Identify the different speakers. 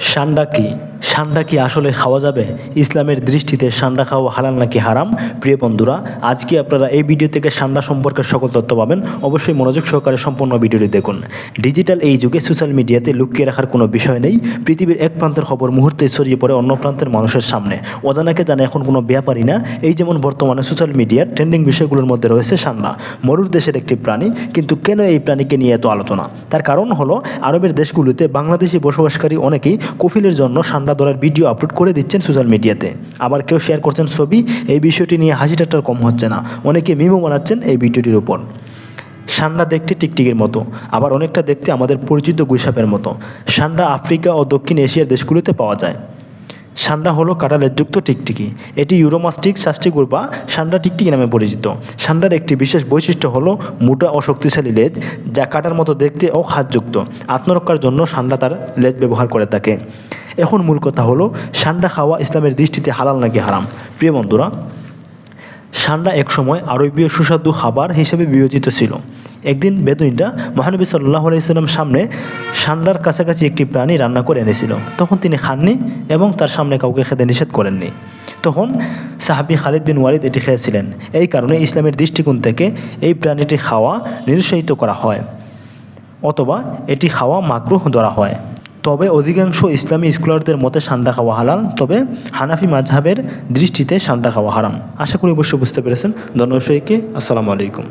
Speaker 1: সান্ডা সান্ডা কি আসলে খাওয়া যাবে? ইসলামের দৃষ্টিতে সান্ডা খাওয়া হালাল নাকি হারাম? প্রিয় বন্ধুরা, আজকে আপনারা এই ভিডিও থেকে সান্ডা সম্পর্কে সকল তথ্য পাবেন। অবশ্যই মনোযোগ সহকারে সম্পূর্ণ ভিডিওটি দেখুন। ডিজিটাল এই যুগে সোশ্যাল মিডিয়াতে লুকিয়ে রাখার কোনো বিষয় নেই। পৃথিবীর এক প্রান্তের খবর মুহূর্তে ছড়িয়ে পড়ে অন্য প্রান্তের মানুষের সামনে। অজানাকে জানে এখন কোনো ব্যাপারই না। এই যেমন বর্তমানে সোশ্যাল মিডিয়ার ট্রেন্ডিং বিষয়গুলোর মধ্যে রয়েছে সান্ডা মরুর দেশের একটি প্রাণী, কিন্তু কেন এই প্রাণীকে নিয়ে এত আলোচনা? তার কারণ হলো, আরবের দেশগুলোতে বাংলাদেশি বসবাসকারী অনেকেই কফিলের জন্য সান্ডা ধরার ভিডিও আপলোড করে দিচ্ছেন সোশ্যাল মিডিয়াতে আবার কেউ শেয়ার করছেন ছবি, এই বিষয়টি নিয়ে হাসি ঠাট্টার কম হচ্ছে না। অনেকে মিমো বানাচ্ছেন এই ভিডিওটির উপর। সান্ডা দেখতে টিকটিকের মতো, আবার অনেকটা দেখতে আমাদের পরিচিত গুইসাপের মতো। সান্ডা আফ্রিকা ও দক্ষিণ এশিয়ার দেশগুলোতে পাওয়া যায়। সান্ডা হলো কাঁটালের যুক্ত টিকটিকি। এটি ইউরোমাস্টিক শাস্তিগুর বা সান্ডা টিকটিকি নামে পরিচিত। সান্ডার একটি বিশেষ বৈশিষ্ট্য হলো মোটা ও শক্তিশালী লেজ, যা কাটার মতো দেখতে ও হাতযুক্ত। আত্মরক্ষার জন্য সান্ডা তার লেজ ব্যবহার করে থাকে। এখন মূল কথা হলো, সান্ডা খাওয়া ইসলামের দৃষ্টিতে হালাল নাকি হারাম? প্রিয় বন্ধুরা সান্ডা একসময় আরবীয় সুস্বাদু খাবার হিসেবে বিবেচিত ছিল। একদিন বেদুইনটা মহানবী সাল্লাহ আলাইসাল্লাম সামনে সান্ডার কাছাকাছি একটি প্রাণী রান্না করে এনেছিল। তখন তিনি খাননি এবং তার সামনে কাউকে খেতে নিষেধ করেননি। তখন সাহাবি খালিদ বিন ওয়ালিদ এটি খেয়েছিলেন। এই কারণে ইসলামের দৃষ্টিকোণ থেকে এই প্রাণীটি খাওয়া নিরুৎসাহিত করা হয়, অথবা এটি খাওয়া মাকরুহ ধরা হয়। তবে অধিকাংশ ইসলামী স্কলারদের মতে সান্ডা খাওয়া হালাল, তবে হানাফি মাঝহাবের দৃষ্টিতে সান্ডা খাওয়া হারাম। আশা করি অবশ্যই বুঝতে পেরেছেন। ধন্যবাদ আসসালামু আলাইকুম।